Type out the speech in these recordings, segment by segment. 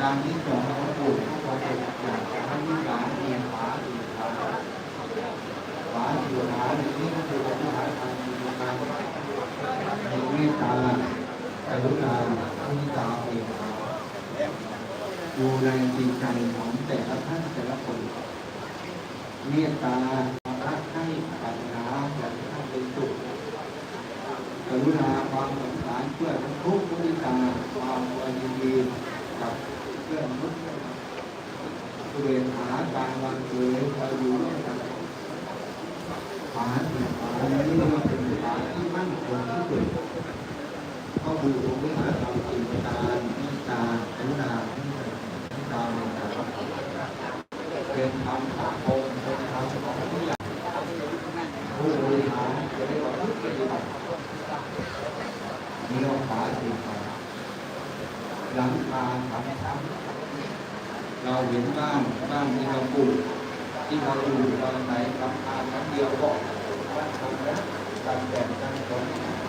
การมีหลวงปู่ท่านห รุณาที่ตาเองดูแลจิตใจของแต่ละท่านแต่ละคน เมตตารักให้ปรารถนาอยากให้ท่านเป็นสุขกรุณาความสงสารเพื่อนทุกข์มิตาความยินดีกับเพื่อนมนุษย์เวรหาการวันเกิดเราอยู่ด้วยกันฐานฐานนี้เป็นฐานที่มั่นคง คือองค์วิหารธรรมจิตตาเมตตากรุณาที่เมตาเมตตาเป็นธรรมสากลเป็นธรรมของผู้ใหญ่ผู้บริหารจะได้ว่าทุกปฏิบัติมีองค์ขาสี่ขาหลังคาทำซ้ำเราเห็นบ้านบ้านที่เราปลูกที่เราอยู่ตอนไหนทำทานครั้งเดียวก็วัดทำแล้วการแบ่งกันผล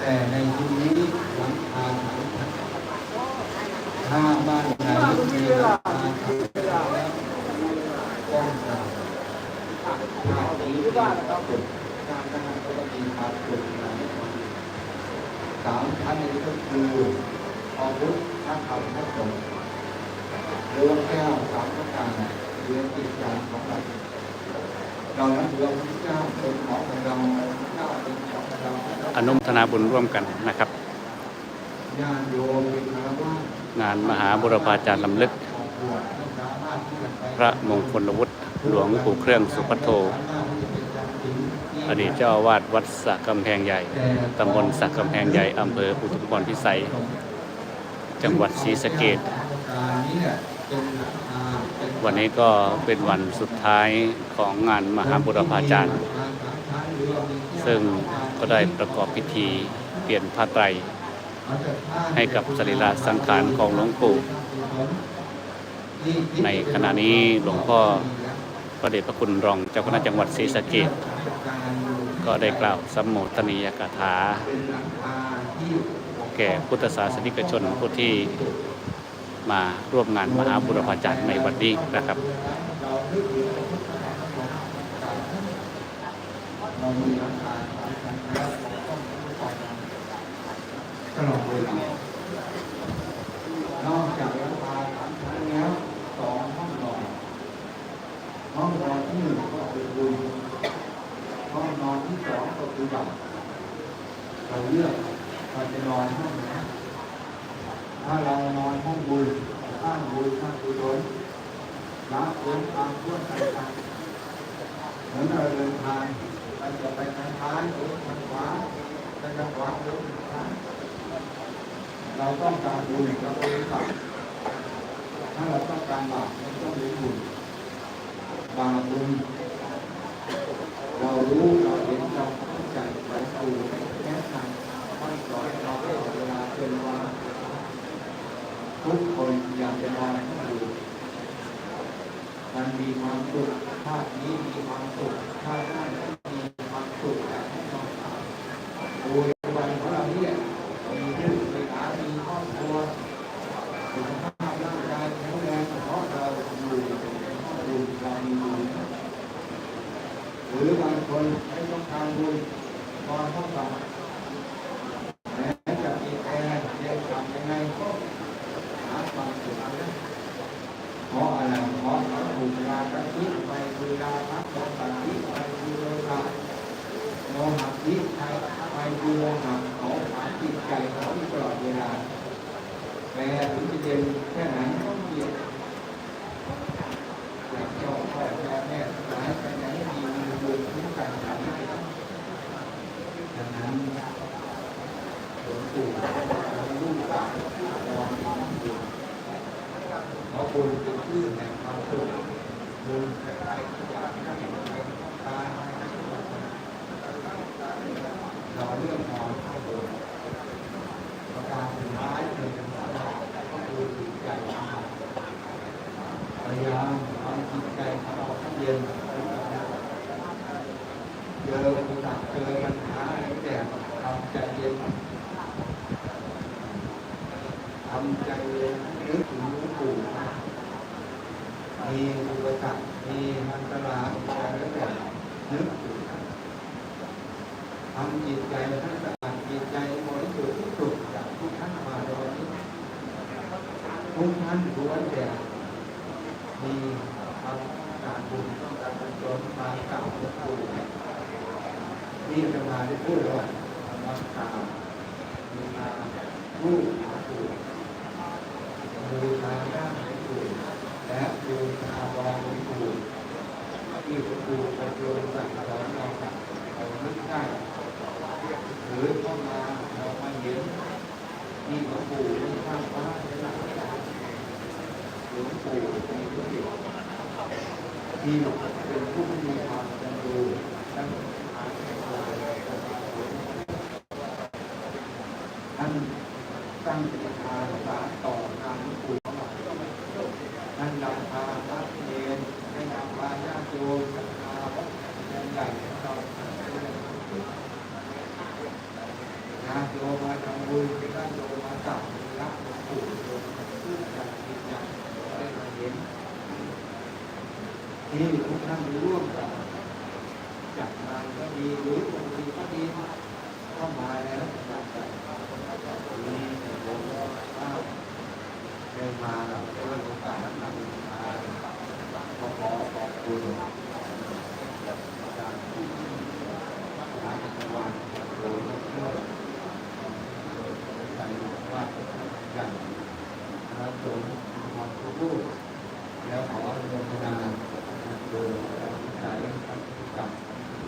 แต่ในที่นี้หลังคาทำถ้าบ้านไหนมีหลังคาทำแล้วต้องการถ้าดีบ้านก็ปลูกการงานก็ต้องมีความปลูกหลายคนสามท่านนี้ก็คืออาวุธถ้าทำให้สมเรื่องแก้วสามประการเรียนจิตใจของเรา เรานับถือพระเจ้าเป็นของเราพระเจ้าเป็นของเราอนุโมทนาบุญร่วมกันนะครับ ญาติโยมเป็นคารวะงานมหาบุรพาจารย์ลำลึก ออกบวชไม่สามารถที่จะไปพระมงคลวุฒิหลวงปู่เครื่องสุพัทโท สามารถที่จะเป็นจำศีลที่อดีตเจ้าอาวาสวัดสักกำแพงใหญ่ ตำบลสักกำแพงใหญ่ อำเภออุทุมพรพิสัย จังหวัดศรีสะเกษการนี้เนี่ย วันนี้ก็เป็นวันสุดท้ายของงานมหาบุรพาจารย์ ซึ่งก็ได้ประกอบพิธีเปลี่ยนผ้าไตร ให้กับสรีระสังขารของหลวงปู่ ในขณะนี้หลวงพ่อพระเดชพระคุณรองเจ้าคณะจังหวัดศรีสะเกษก็ได้กล่าวสมโมทนียกถา แก่พุทธศาสนิกชนผู้ที่ มาร่วมงานมหาบุรพาจารย์ในวันนี้นะครับเรามีหลักฐานสำคัญแล้วเราต้องรู้ก่อนตลอดเวลานอกจากหลักฐานสามชั้นแล้วสองห้องนอนห้องนอนที่หนึ่งก็คือบุญห้องนอนที่สองก็คือบัตรเราเลือกเราจะนอนห้อง ถ้าเรานอนห้องบุญข้างบุญข้างกุศลละเว้นความชั่วใส่กันเหมือนเราเดินทางเราจะไปทางซ้ายหรือทางขวาไปทางขวาหรือทางซ้ายเราต้องการบุญเราบริสุทธิ์ถ้าเราต้องการบาปเราต้องมีบุญบาปบุญเรารู้เราเห็นเราเข้าใจไหวสู่แนะนำค่อยสอนเราตลอดเวลาจนวา ทุกคนอยากจะนอนให้ดูมันมีความสุขภาพนี้มีความสุขภานั้นามีความสุขอยากให้นอนตายโอ้ยวันของเราเนี่ยมีลูกมีหลานมีครอบครัวสุขภาพร่างกายแข็งแรงเพราะเราอยู่ในห้องบุญเรามีบุญหรือบางคนไม่ต้องการบุญนอนห้องบาแม้จะมีแอร์เย็นฉ่ำยังไงก็หาความสุขไม่ได้ เพราะอะไรเพราะเขาถูกราคะทิไปคือราคะโมหะทิไปคือโลภะ โมหะทิไปไปคือโมหะเขาหาจิตใจขาที่ตลอดเวลาแต่ถึงจะเย็นแค่ไหนก็เกียดอยากจ้าพ่อแม่แม่หลายไปไหนมีมีบุญคุ้มกันอย่างนี้ดังนั้นหลวงปู่ลูกหลานนอนที่นั่งอยู่เพราะบุญเป็นชื่อแห่งความสุขบุญใคร เราเลือกนอนข้าบนการสุดท้ายเป็นสาระก็คือใจเราพยายามทำจิตใจเราให้เย็นเจอปสรรคเจอปัญหาอะไรแต่ทำใจเย็นทำใจเย็นนึกถึงหลวงปู่มีอุปสรรคมีอันตรายอะไรแต่นึก ทำจิตใจให้สะอาดจิตใจบริสุทธิ์ที่สุดจากทุกท่านมาในวันนี้ทุกท่านล้วนแต่มีทำการบุญต้องการกุศลมาเก่าหลวงปู่นี่จะมาได้พูดว่ามาข่ามีมารูปหลวงปู่บูชาย่างหลวงปู่และบูชาบองหลวงปู่ที่หลวงปู่อบรมสั่งสอนเราเรานึกได้หรือเข้ามาเรามาเห็นนี่หลวงปู่นี่ข้างฟ้าเป็นหลัก หลวงปู่มีพระเดชที่เป็นผู้ที่มีความจำรูทั้งท่านตั้งจิตอาสาต่อทางหลวงปู่ท่านนำพาพระเนรให้นำพาญาติโยมศรัทธาวัดใหญ่ของเราญาติโยมมาทำบุญญาติโยมมาตักรักหลวงปู่โยมซึ่งจากจิตใจได้มาเห็นนี่ ทุกท่านร่วมกันจัดงานก็ดีหรือบางทีก็ดีเข้ามาแล้วจัดกันนี่ผมว่าได้มาแล้วได้โอกาสนั้นมาขอขอบคุณอาจารย์ผู้ทางจังหวัดโดยเพื่อใจว่าอย่างพระสงฆ์มาทุกรูปแล้วขออนุโมทนาโดยสายกับ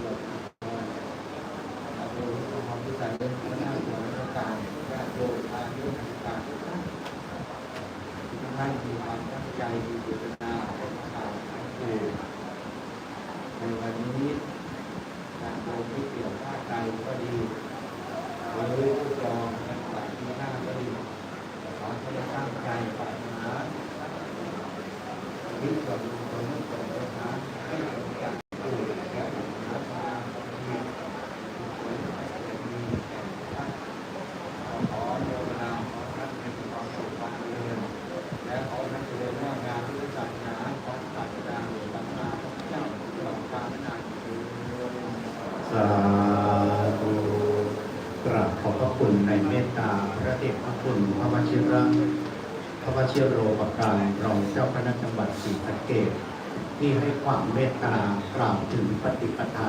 หลวงพ่อ อาโดยความวิสัยเป็นพระนาส่วนราชการและโดยอายุการทุกท่านทุกท่านมีความตั้งใจมีเจตนาเป็นข่าวสู่ ในวันนี้การโดยที่เกี่ยวข้าใจก็ดีหรือผู้จองกันฝ่ายที่หน้าก็ดีขอให้ตั้งใจปรารถนาวิสุทธิผลส่งประทานให้สมจากผู้และหาทางที่ ขอโมทนาขอท่านมีความสุขความเจริญและขอท่านเจริญว่างานที่ศาสนาของศาสนาสัมมาสัมพุทธเจ้าตลอดกาลนานเถิด สาธุกราบขอบพระคุณในเมตตาพระเดชพระคุณพระวชิระพระวชิโรปการรองเจ้าคณะจังหวัดศรีสะเกษที่ให้ความเมตตากล่าวถึงปฏิปทา